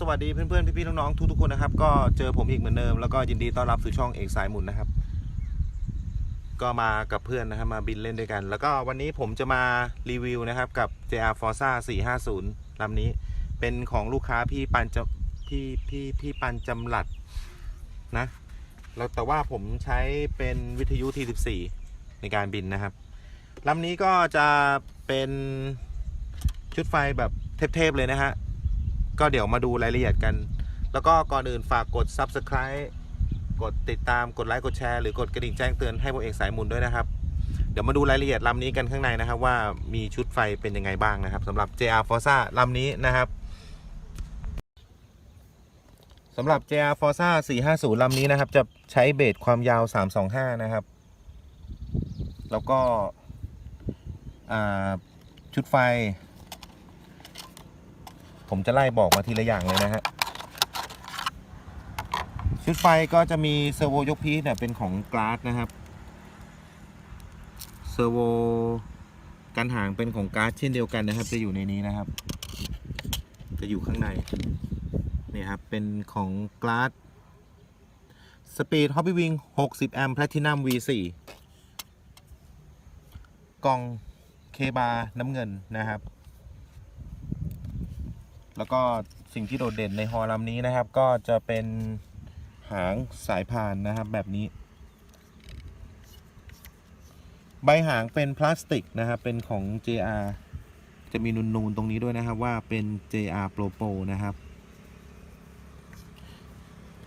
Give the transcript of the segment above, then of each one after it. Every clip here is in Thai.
สวัสดีเพื่อนๆพี่ๆน้องๆทุกๆคนนะครับ ก็เจอผมอีกเหมือนเดิมแล้วก็ยินดีต้อนรับสู่ช่องเอกสายหมุนนะครับ ก็มากับเพื่อนนะครับมาบินเล่นด้วยกัน แล้วก็วันนี้ผมจะมารีวิวนะครับกับ JR Forza 450ลำนี้ เป็นของลูกค้าพี่ปันจะพี่พี่พี่ปันจำหลัดนะแล้วแต่ว่าผมใช้เป็นวิทยุ T14 ในการบินนะครับลำนี้ก็จะเป็นชุดไฟแบบเทพๆเลยนะฮะ ก็เดี๋ยวมาดูรายละเอียดกัน แล้วก็ก่อนอื่นฝากกด Subscribe กดติดตามกดไลค์กดแชร์หรือกดกระดิ่งแจ้งเตือนให้พวกเอกสายมุนด้วยนะครับ เดี๋ยวมาดูรายละเอียดลำนี้กันข้างในนะครับ ว่ามีชุดไฟเป็นยังไงบ้างนะครับสำหรับ JR Forza ลำนี้นะครับสำหรับ JR Forza 450 ลำนี้นะครับ จะใช้เบสความยาว 325 นะครับ แล้วก็ชุดไฟ ผมจะไล่บอกมาทีละอย่างเลยนะฮะชุดไฟก็จะมีเซอร์โวยกพีชเนี่ยเป็นของก a าสนะครับเซอร์โวกันหางเป็นของก a าสเช่นเดียวกันนะครับ จะอยู่ในนี้นะครับ จะอยู่ข้างในนี่ครับเป็นของก a าสสปีดฮอปปี้วิง60 แอมป์แพลตินัม V4 กล่องเคบาน้ำเงินนะครับ แล้วก็สิ่งที่โดดเด่นในฮอลำนี้นะครับ ก็จะเป็นหางสายพานนะครับแบบนี้ ใบหางเป็นพลาสติกนะครับ เป็นของ JR จะมีนูนๆตรงนี้ด้วยนะครับว่าเป็น JR Pro Pro นะครับ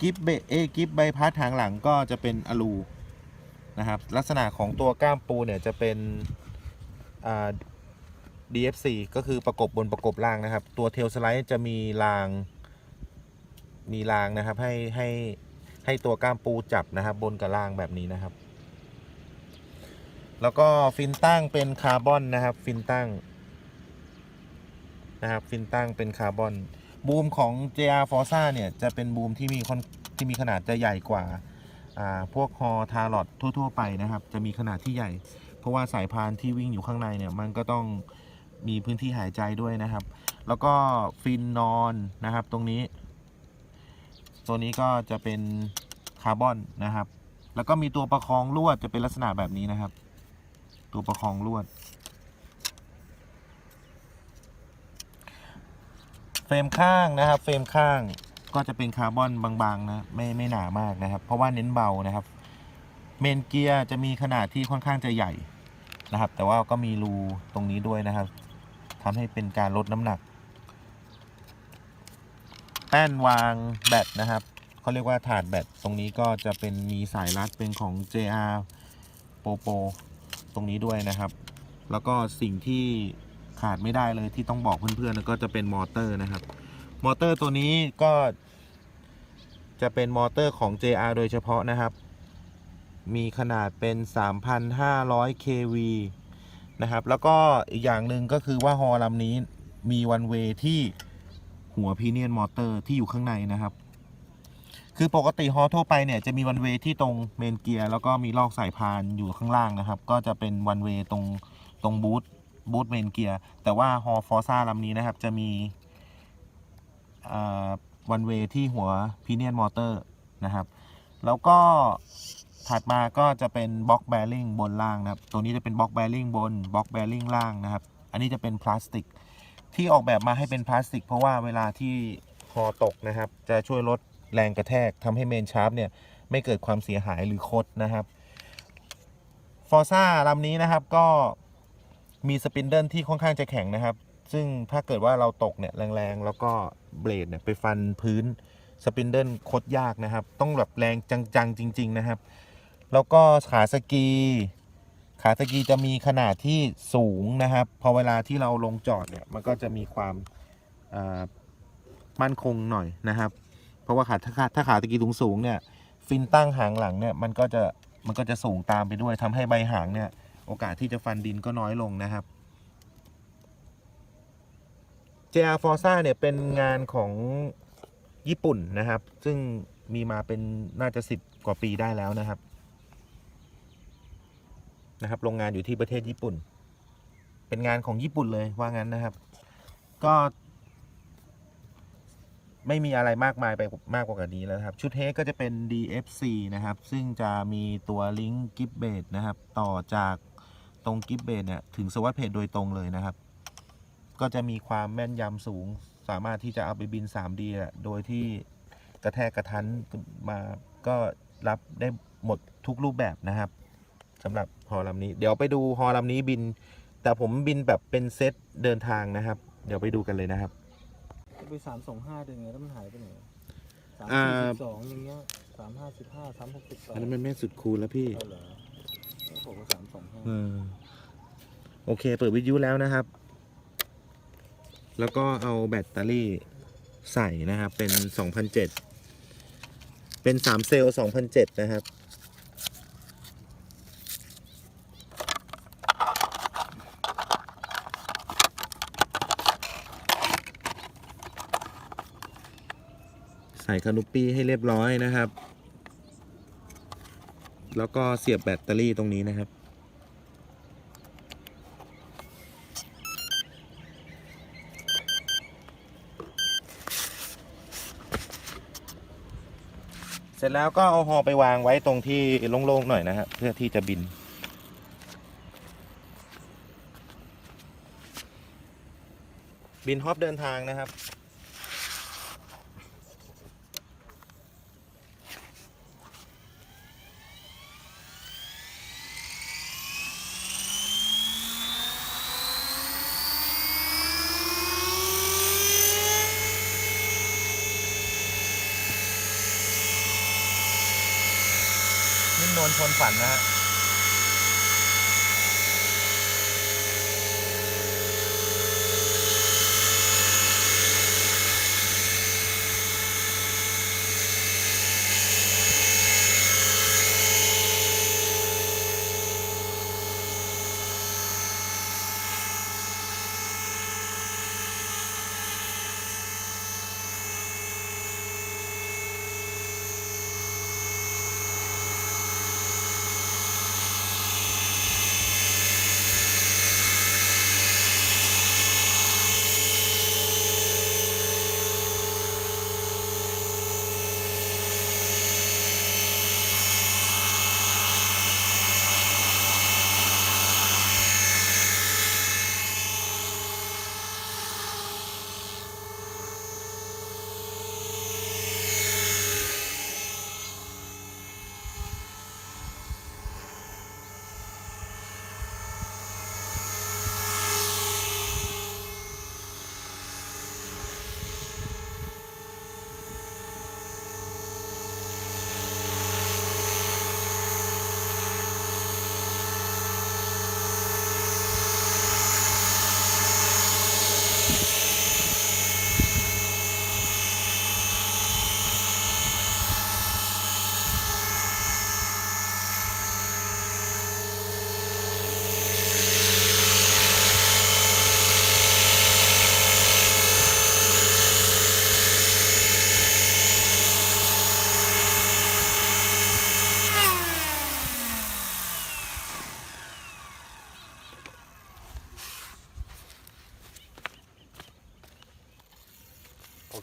กิฟเบเอกิฟใบพัดทางหลังก็จะเป็นอลูนะครับ ลักษณะของตัวก้ามปูเนี่ยจะเป็นอ่า DFC ก็คือประกบบนประกบล่างนะครับ ตัวเทลสไลด์จะมีราง มีรางนะครับ ให้ให้ให้ตัวก้ามปูจับนะครับ บนกับล่างแบบนี้นะครับ แล้วก็ฟินตั้งเป็นคาร์บอนนะครับ ฟินตั้งนะครับ ฟินตั้งเป็นคาร์บอน บูมของ JR Forza เนี่ยจะเป็นบูมที่มีค่อนที่มีขนาดจะใหญ่กว่าอ่าพวกฮอทารอดทั่ว ๆ ไปนะครับ จะมีขนาดที่ใหญ่ เพราะว่าสายพานที่วิ่งอยู่ข้างในเนี่ยมันก็ต้อง มีพื้นที่หายใจด้วยนะครับ แล้วก็ฟินนอนนะครับ ตรงนี้ ตัวนี้ก็จะเป็นคาร์บอนนะครับ แล้วก็มีตัวประคองลวดจะเป็นลักษณะแบบนี้นะครับ ตัวประคองลวด เฟรมข้างนะครับ เฟรมข้างก็จะเป็นคาร์บอนบางๆนะไม่ไม่หนามากนะครับ เพราะว่าเน้นเบานะครับ เมนเกียร์จะมีขนาดที่ค่อนข้างจะใหญ่นะครับ แต่ว่าก็มีรูตรงนี้ด้วยนะครับ ทำให้เป็นการลดน้ำหนัก แป้นวางแบตนะครับเขาเรียกว่าถาดแบตตรงนี้ก็จะเป็นมีสายรัดเป็นของ JR Popo ตรงนี้ด้วยนะครับ แล้วก็สิ่งที่ขาดไม่ได้เลยที่ต้องบอกเพื่อนๆก็จะเป็นมอเตอร์นะครับ มอเตอร์ตัวนี้ก็จะเป็นมอเตอร์ของ JR โดยเฉพาะนะครับ มีขนาดเป็น 3,500 kV นะครับ แล้วก็อีกอย่างหนึ่งก็คือว่าฮอลำนี้มีวันเวที่หัวพีเนียนมอเตอร์ที่อยู่ข้างในนะครับ คือปกติฮอทั่วไปเนี่ยจะมีวันเวที่ตรงเมนเกียร์แล้วก็มีลอกสายพานอยู่ข้างล่างนะครับ ก็จะเป็นวันเวตรงตรงบูทบูทเมนเกียร์แต่ว่าฮอฟอร์ซ่าลำนี้นะครับจะมีวันเวที่หัวพีเนียนมอเตอร์นะครับ แล้วก็ ถัดมาก็จะเป็นบล็อกแบริ่งบนล่างนะครับ ตัวนี้จะเป็นบล็อกแบริ่งบนบล็อกแบริ่งล่างนะครับ อันนี้จะเป็นพลาสติก ที่ออกแบบมาให้เป็นพลาสติก เพราะว่าเวลาที่คอตกนะครับ จะช่วยลดแรงกระแทกทำให้เมนชาร์ปเนี่ยไม่เกิดความเสียหายหรือคดนะครับฟอร์ซ่าลำนี้นะครับก็มีสปินเดิลที่ค่อนข้างจะแข็งนะครับ ซึ่งถ้าเกิดว่าเราตกเนี่ยแรงๆ แล้วก็เบลดเนี่ยไปฟันพื้นสปินเดิลคดยากนะครับ ต้องแบบแรงจังๆ จริง ๆ นะครับ แล้วก็ขาสกี ขาสกีจะมีขนาดที่สูงนะครับ พอเวลาที่เราลงจอดเนี่ยมันก็จะมีความมั่นคงหน่อยนะครับ เพราะว่าขาถ้าขาถ้าขาสกีสูงสูงๆเนี่ย ฟินตั้งหางหลังเนี่ยมันก็จะมันก็จะสูงตามไปด้วยทำให้ใบหางเนี่ย โอกาสที่จะฟันดินก็น้อยลงนะครับ JR Forza เนี่ยเป็นงานของญี่ปุ่นนะครับ ซึ่งมีมาเป็นน่าจะสิบกว่าปีได้แล้วนะครับ นะครับโรงงานอยู่ที่ประเทศญี่ปุ่น เป็นงานของญี่ปุ่นเลยว่างั้นนะครับ ก็ ไม่มีอะไรมากมายไปมากกว่านี้แล้วครับ ชุดเฮดก็จะเป็น DFC นะครับ ซึ่งจะมีตัวลิงก์กิฟเบดนะครับ ต่อจากตรงกิฟเบดเนี่ยถึงสวัสดเพจโดยตรงเลยนะครับ ก็จะมีความแม่นยำสูง สามารถที่จะเอาไปบิน 3D โดยที่กระแทกกระทันมาก็รับได้หมดทุกรูปแบบนะครับ สำหรับฮอลำนี้ เดี๋ยวไปดูฮอลำนี้บิน แต่ผมบินแบบเป็นเซตเดินทางนะครับ เดี๋ยวไปดูกันเลยนะครับไปสามสองห้าเดือนไงแล้วมันหายไปไหนสามอ่าสี่สิบสองอย่างเงี้ยสามห้าสิบห้าสามหกสิบสองอันนั้นมันไม่สุดคูลแล้วพี่เอาเหรอแล้วผมก็สามสองห้าเออโอเค เปิดวิทยุแล้วนะครับ แล้วก็เอาแบตเตอรี่ใส่นะครับ เป็น2007เป็น3เซลล์2007นะครับ ส่คานุปี้ให้เรียบร้อยนะครับ แล้วก็เสียบแบตเตอรี่ตรงนี้นะครับ เสร็จแล้วก็เอาฮอไปวางไว้ตรงที่โล่งๆหน่อยนะครับเพื่อที่จะบินบินฮอปเดินทางนะครับ คนฝันนะฮะ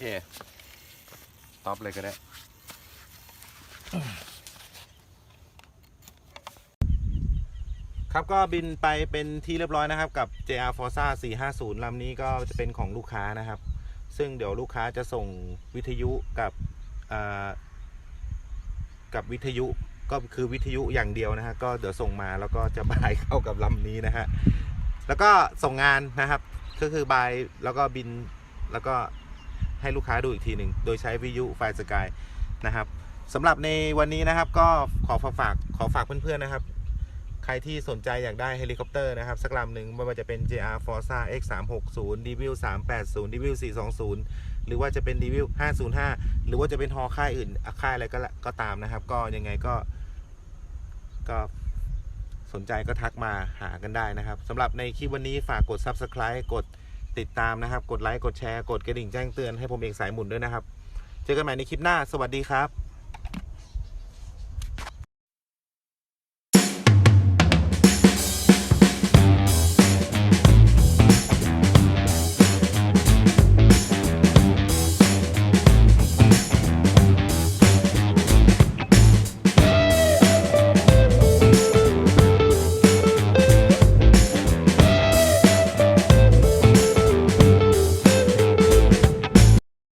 เคตอบเลยก็ได้ครับก็บินไปเป็นที่เรียบร้อยนะครับ กับ JR Forza 450 ลำนี้ก็จะเป็นของลูกค้านะครับ ซึ่งเดี๋ยวลูกค้าจะส่งวิทยุกับกับวิทยุก็คือวิทยุอย่างเดียวนะฮะก็เดี๋ยวส่งมาแล้วก็จะบายเข้ากับลำนี้นะฮะแล้วก็ส่งงานนะครับ ก็คือบายแล้วก็บินแล้วก็ ให้ลูกค้าดูอีกทีหนึ่งโดยใช้วิทยุไฟสกายนะครับสำหรับในวันนี้นะครับก็ขอฝากขอฝากเพื่อนๆนะครับ ใครที่สนใจอยากได้เฮลิคอปเตอร์นะครับ สักลำหนึ่งไม่ว่าจะเป็น JR Forza X 3 6 0 d v i l 3 8 0 d v i l 4 2 0 หรือว่าจะเป็น d v i l 505 หรือว่าจะเป็นฮอค่ายอื่นค่ายอะไรก็ละก็ตามนะครับ ก็ยังไงก็ก็สนใจก็ทักมาหากันได้นะครับสำหรับในคลิปวันนี้ฝากกด Subscribe กด ติดตามนะครับ กดไลค์ กดแชร์ กดกระดิ่งแจ้งเตือนให้ผมเองสายหมุนด้วยนะครับ เจอกันใหม่ในคลิปหน้า สวัสดีครับ